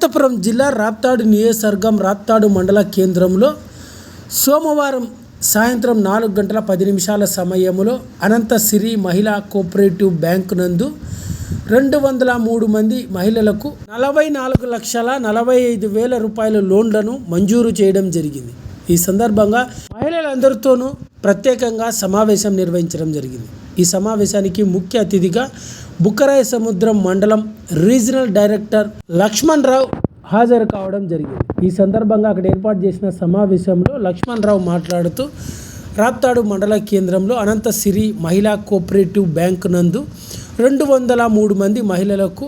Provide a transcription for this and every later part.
అనంతపురం జిల్లా రాప్తాడు నియోజకవర్గం రాప్తాడు మండల కేంద్రంలో సోమవారం సాయంత్రం నాలుగు గంటల పది నిమిషాల సమయంలో అనంత సిరి మహిళా కోఆపరేటివ్ బ్యాంకు నందు రెండు వందల మూడు మంది మహిళలకు నలభై నాలుగు లక్షల నలభై ఐదు వేల రూపాయల లోన్లను మంజూరు చేయడం జరిగింది. ఈ సందర్భంగా మహిళలందరితోనూ ప్రత్యేకంగా సమావేశం నిర్వహించడం జరిగింది. ఈ సమావేశానికి ముఖ్య అతిథిగా బుక్కరాయ సముద్రం మండలం రీజనల్ డైరెక్టర్ లక్ష్మణ్ రావు హాజరు కావడం జరిగింది. ఈ సందర్భంగా అక్కడ ఏర్పాటు చేసిన సమావేశంలో లక్ష్మణ్ రావు మాట్లాడుతూ రాప్తాడు మండల కేంద్రంలో అనంత సిరి మహిళా కోఆపరేటివ్ బ్యాంక్ నందు రెండు వందల మూడు మంది మహిళలకు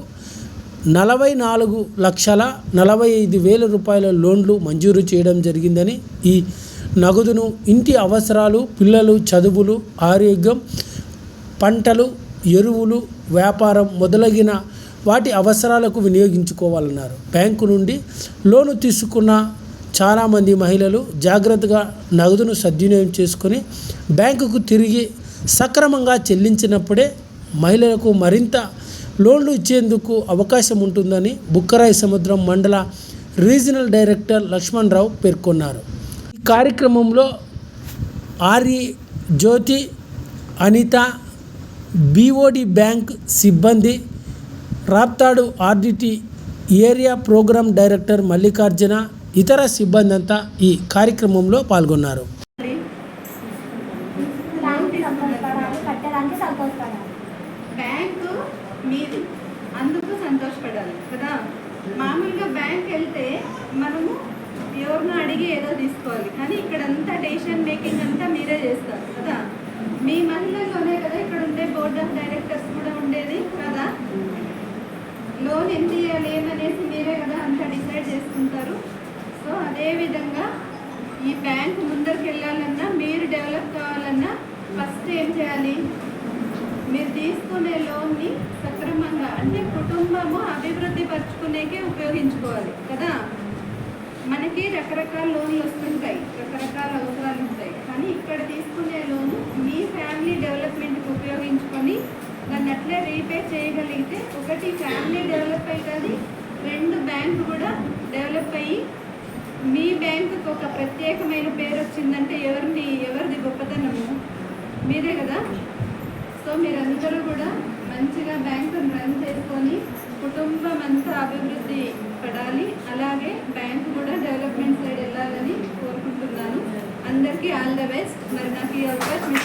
నలభై నాలుగు లక్షల నలభై ఐదు వేల రూపాయల లోన్లు మంజూరు చేయడం జరిగిందని ఈ నగదును ఇంటి అవసరాలు పిల్లలు చదువులు ఆరోగ్యం పంటలు ఎరువులు వ్యాపారం మొదలగిన వాటి అవసరాలకు వినియోగించుకోవాలన్నారు. బ్యాంకు నుండి లోను తీసుకున్న చాలామంది మహిళలు జాగ్రత్తగా నగదును సద్వినియోగం చేసుకొని బ్యాంకుకు తిరిగి సక్రమంగా చెల్లించినప్పుడే మహిళలకు మరింత లోన్లు ఇచ్చేందుకు అవకాశం ఉంటుందని బుక్కరాయి సముద్రం మండల రీజనల్ డైరెక్టర్ లక్ష్మణ్ రావు పేర్కొన్నారు. ఈ కార్యక్రమంలో RE Jyothi Anitha BOD bank సిబ్బంది Raptadu RDT area programme director Mallikarjuna ఇతర సిబ్బంది అంతా ఈ కార్యక్రమంలో పాల్గొన్నారు. దానికి సంతోషపడాలి కట్టడానికి సంతోషపడాలి. బ్యాంకు మీది అందుకు సంతోషపడాలి కదా? మామూలుగా బ్యాంక్ వెళ్తే మనము ఎవరినో అడిగి ఏదో తీసుకోవాలి కానీ ఇక్కడంతా డెసిషన్ మేకింగ్ అంతా మీరే చేస్తారు కదా? మీ మహిళల్లోనే కదా ఇక్కడ బోర్డ్ ఆఫ్ డైరెక్టర్స్ కూడా ఉండేది కదా? లోన్ ఎంత ఇవ్వాలి ఏమనేసి మీరే కదా అంతా డిసైడ్ చేసుకుంటారు. సో అదేవిధంగా ఈ బ్యాంక్ ముందరికి వెళ్ళాలన్నా మీరు డెవలప్ కావాలన్నా ఫస్ట్ ఏం చేయాలి? మీరు తీసుకునే లోన్ని సక్రమంగా అంటే కుటుంబము అభివృద్ధి పరచుకునేకే ఉపయోగించుకోవాలి కదా? మనకి రకరకాల లోన్లు వస్తాయి రకరకాల అవసరాలు ఉంటాయి కానీ ఇక్కడ తీసుకునే లోను మీ ఫ్యామిలీ డెవలప్మెంట్కి ఉపయోగించుకొని దాన్ని అట్లే రీపే అయితే ఒకటి ఫ్యామిలీ డెవలప్ అవుతుంది రెండు బ్యాంకు కూడా డెవలప్ అయ్యి మీ బ్యాంకుకి ఒక ప్రత్యేకమైన పేరు వచ్చిందంటే ఎవరిని ఎవరిది గొప్పతనము? మీదే కదా? సో మీరందరూ కూడా మంచిగా బ్యాంకును రన్ చేసుకొని కుటుంబం అంతా అభివృద్ధి పడాలి. అలాగే బ్యాంక్ కూడా డెవలప్మెంట్ సైడ్ వెళ్ళాలని కోరుకుంటున్నాను. అందరికీ ఆల్ ద బెస్ట్ మరి నాకు ఈ అవకాశం